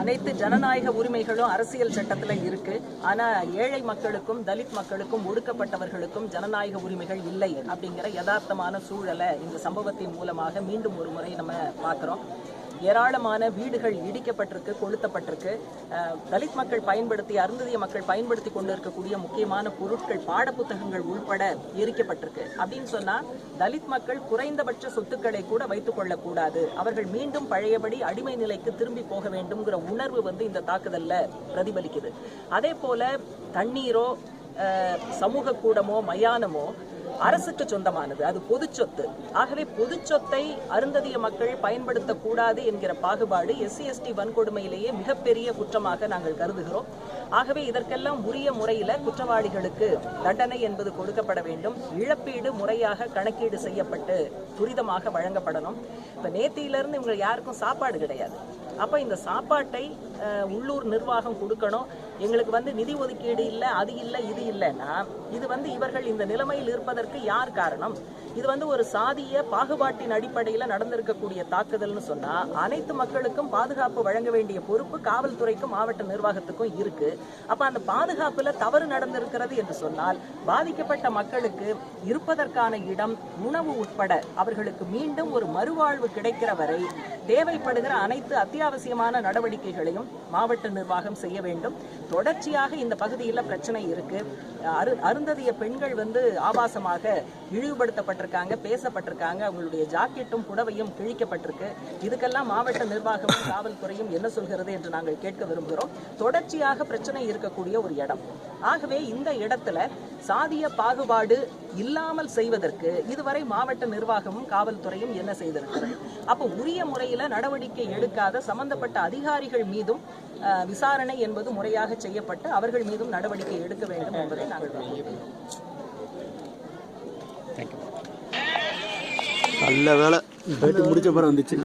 அனைத்து ஜனநாயக உரிமைகளும் அரசியல் சட்டத்தில் இருக்கு. ஆனா ஏழை மக்களுக்கும் தலித் மக்களுக்கும் ஒடுக்கப்பட்டவர்களுக்கும் ஜனநாயக உரிமைகள் இல்லை அப்படிங்கிற யதார்த்தமான சூழலை இந்த சம்பவத்தின் மூலமாக மீண்டும் ஒரு முறை நம்ம பார்க்குறோம். ஏராளமான வீடுகள் இடிக்கப்பட்டிருக்கு கொளுத்தப்பட்டிருக்கு. தலித் மக்கள் பயன்படுத்தி அருந்ததிய மக்கள் பயன்படுத்தி கொண்டு இருக்கக்கூடிய முக்கியமான பொருட்கள் பாடப்புத்தகங்கள் உள்பட எரிக்கப்பட்டிருக்கு. அப்படின்னு சொன்னா தலித் மக்கள் குறைந்தபட்ச சொத்துக்களை கூட வைத்துக் கொள்ளக்கூடாது. அவர்கள் மீண்டும் பழையபடி அடிமை நிலைக்கு திரும்பி போக வேண்டும்ங்கிற உணர்வு வந்து இந்த தாக்குதல்ல பிரதிபலிக்குது. அதே போல தண்ணீரோ சமூக கூடமோ மயானமோ அரசுக்கு சொந்தமானது. அது பொது சொத்து. ஆகவே பொது சொத்தை அருந்ததிய மக்கள் பயன்படுத்தக்கூடாது என்கிற பாகுபாடு எஸ்சி எஸ்டி வன்கொடுமையிலேயே மிகப்பெரிய குற்றமாக நாங்கள் கருதுகிறோம். ஆகவே இதற்கெல்லாம் உரிய முறையில் குற்றவாளிகளுக்கு தண்டனை என்பது கொடுக்கப்பட வேண்டும். இழப்பீடு முறையாக கணக்கீடு செய்யப்பட்டு துரிதமாக வழங்கப்படணும். இப்போ நேத்தியிலிருந்து இவங்க யாருக்கும் சாப்பாடு கிடையாது. அப்போ இந்த சாப்பாட்டை உள்ளூர் நிர்வாகம் கொடுக்கணும். எங்களுக்கு வந்து நிதி ஒதுக்கீடு இல்லை அது இல்லை இது இல்லைன்னா இது வந்து இவர்கள் இந்த நிலைமையில் இருப்பதற்கு தாக்குதலுக்கு யார் காரணம்? இது வந்து ஒரு சாதிய பாகுபாட்டின் அடிப்படையில் நடந்திருக்கக்கூடிய தாக்குதல்னு சொன்னா அனைத்து மக்களுக்கும் பாதுகாப்பு வழங்க வேண்டிய பொறுப்பு காவல்துறைக்கும் மாவட்ட நிர்வாகத்துக்கும் இருக்கு. அப்ப அந்த பாதுகாப்புல தவறு நடந்திருக்கிறது என்று சொன்னால் பாதிக்கப்பட்ட மக்களுக்கு இருப்பதற்கான இடம் உணவு உட்பட அவர்களுக்கு மீண்டும் ஒரு மறுவாழ்வு கிடைக்கிற வரை தேவைப்படுகிற அனைத்து அத்தியாவசியமான நடவடிக்கைகளையும் மாவட்ட நிர்வாகம் செய்ய வேண்டும். தொடர்ச்சியாக இந்த பகுதியில் பிரச்சனை இருக்கு. அரு அருந்ததிய பெண்கள் வந்து ஆபாசமாக இழிவுபடுத்தப்பட்டிருக்காங்க பேசப்பட்டிருக்காங்க. அவங்களுடைய ஜாக்கெட்டும் புடவையும் கிழிக்கப்பட்டிருக்கு. இதுக்கெல்லாம் மாவட்ட நிர்வாகமும் காவல்துறையும் என்ன சொல்கிறது என்று நாங்கள் கேட்க விரும்புகிறோம். தொடர்ச்சியாக பிரச்சனை இருக்கக்கூடிய ஒரு இடம். ஆகவே இந்த இடத்துல சாதிய பாகுபாடு இல்லாமல் செய்வதற்கு இதுவரை மாவட்ட நிர்வாகமும் காவல்துறையும் என்ன செய்திருக்கிறது? அப்போ உரிய முறையில் நடவடிக்கை எடுக்காத சம்பந்தப்பட்ட அதிகாரிகள் மீதும் விசாரணை என்பது முறையாக செய்யப்பட்டு அவர்கள் மீதும் நடவடிக்கை எடுக்க வேண்டும் என்பதை நாங்கள் விரும்புகிறோம் நல்ல வேலை. போயிட்டு முடிச்ச பிறகு வந்துச்சு.